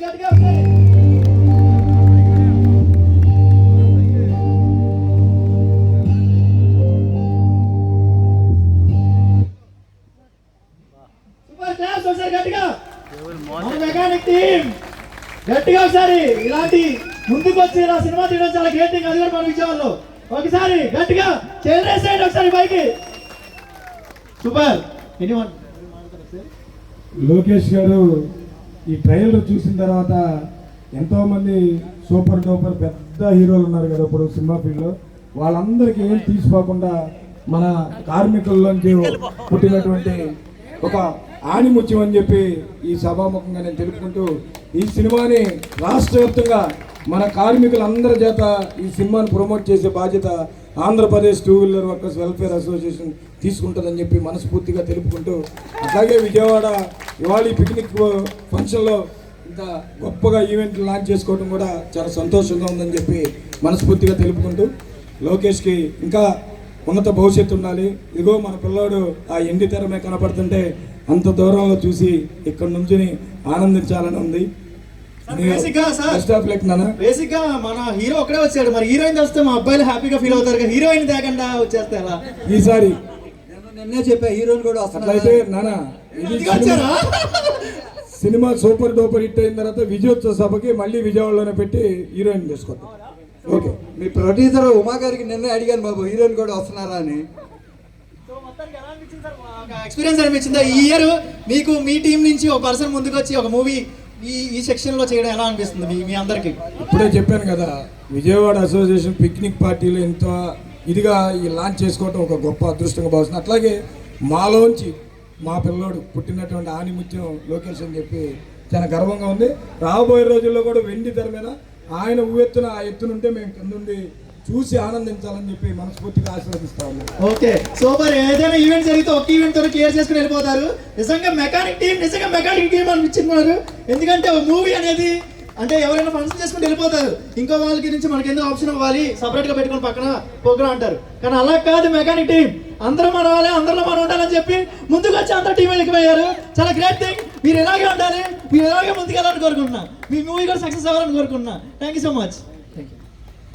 గట్టిగా ఉన్నాయి గట్టిగా ఒకసారి ఇలాంటి ముందుకు వచ్చి ఇలా సినిమా తీయడం చాలా గేటింగ్ అది కూడా మన విజయవాడలో ఒకసారి గట్టిగా చేరేసేయండి ఒకసారి పైకి సూపర్ ఎనీ వన్ లోకేష్ గారు ఈ ట్రైలర్ చూసిన తర్వాత ఎంతోమంది సూపర్ డూపర్ పెద్ద హీరోలు ఉన్నారు కదా ఇప్పుడు సినిమా ఫీల్డ్లో. వాళ్ళందరికీ ఏం తీసుకోకుండా మన కార్మికుల్లోంచి పుట్టినటువంటి ఒక ఆణిముత్యం అని చెప్పి ఈ సభాముఖంగా నేను తెలుపుకుంటూ ఈ సినిమాని రాష్ట్ర వ్యాప్తంగా మన కార్మికులందరి చేత ఈ సినిమాని ప్రమోట్ చేసే బాధ్యత Andhra Pradesh two wheeler workers welfare association తీసుకుంటుందని చెప్పి మనస్ఫూర్తిగా తెలుపుకుంటూ అలాగే విజయవాడ ఇవాళ పిక్నిక్ ఫంక్షన్లో ఇంత గొప్పగా ఈవెంట్ లాంచ్ చేసుకోవడం కూడా చాలా సంతోషంగా ఉందని చెప్పి మనస్ఫూర్తిగా తెలుపుకుంటూ లోకేష్కి ఇంకా ఉన్నత భవిష్యత్తు ఉండాలి. ఇదిగో మన పిల్లోడు ఆ ఎండి తెరమే కనపడుతుంటే అంత దూరంలో చూసి ఇక్కడ నుంచి ఆనందించాలని ఉంది. బేసిక్గా మన హీరో ఒకడే వచ్చాడు. మరి హీరోయిన్ వస్తే మా అబ్బాయిలు హ్యాపీగా ఫీల్ అవుతారు కదా హీరోయిన్ తేకుండా వచ్చేస్తే ఎలా? ఈసారి నేను నిన్నే చెప్పా హీరోని కూడా అట్లయితే వచ్చారా? సినిమా సూపర్ డూపర్ హిట్ అయిన తర్వాత విజయోత్సవ సభకి మళ్ళీ విజయవాడలోనే పెట్టి హీరోయిన్ తీసుకొద్దాం ఓకే. మీ ప్రొడ్యూసర్ ఉమా గారికి నిన్నే అడిగాను బాబు హీరోయిన్ కూడా వస్తున్నారా అని. ఎక్స్పీరియన్స్ అనిపించిందా? ఈ ఇయర్ మీకు మీ టీం నుంచి ఒక పర్సన్ ముందుకు వచ్చి ఒక మూవీ ఈ ఈ సెక్షన్లో చేయడం ఎలా అనిపిస్తుంది మీ మీ అందరికి? ఇప్పుడే చెప్పాను కదా విజయవాడ అసోసియేషన్ పిక్నిక్ పార్టీలు ఎంత ఇదిగా ఈ లాంచ్ చేసుకోవటం ఒక గొప్ప అదృష్టంగా భావిస్తుంది అట్లాగే మాలోంచి మా పిల్లోడు పుట్టినటువంటి ఆనిముత్యం లోకేష్ అని చెప్పి చాలా గర్వంగా ఉంది. రాబోయే రోజుల్లో కూడా వెండి తెర మీద ఆయన ఊవెత్తున ఆ ఎత్తునుంటే మేము కిందుండి చూసి ఆనందించాలని చెప్పి మనస్ఫూర్తిగా ఆశీర్వదిస్తాము. ఓకే సూపర్ ఏదైనా ఈవెంట్ జరిగితే ఒక ఈవెంట్తో క్లియర్ చేసుకుని వెళ్ళిపోతారు. నిజంగా మెకానిక్ టీం నిజంగా మెకానిక్ టీం అనిపించుకున్నారు ఎందుకంటే ఒక మూవీ అనేది అంటే ఎవరైనా ఫంక్షన్ చేసుకుని వెళ్ళిపోతారు. ఇంకో వాళ్ళకి నుంచి మనకి ఎందుకు ఆప్షన్ ఇవ్వాలి? సపరేట్గా పెట్టుకుని పక్కన ప్రోగ్రామ్ అంటారు. కానీ అలా కాదు మెకానిక్ టీం అందరూ మన వాళ్ళే అందరిలో మనం ఉండాలని చెప్పి ముందుకు వచ్చి అందరూ టీం వెళ్ళిపోయారు చాలా గ్రేట్ థింగ్ మీరు ఇలాగే ఉండాలి. మీరు ఇలాగే ముందుకెళ్ళాలని కోరుకుంటున్నా. మీ మూవీ కూడా సక్సెస్ అవ్వాలని కోరుకుంటున్నా. Thank you so much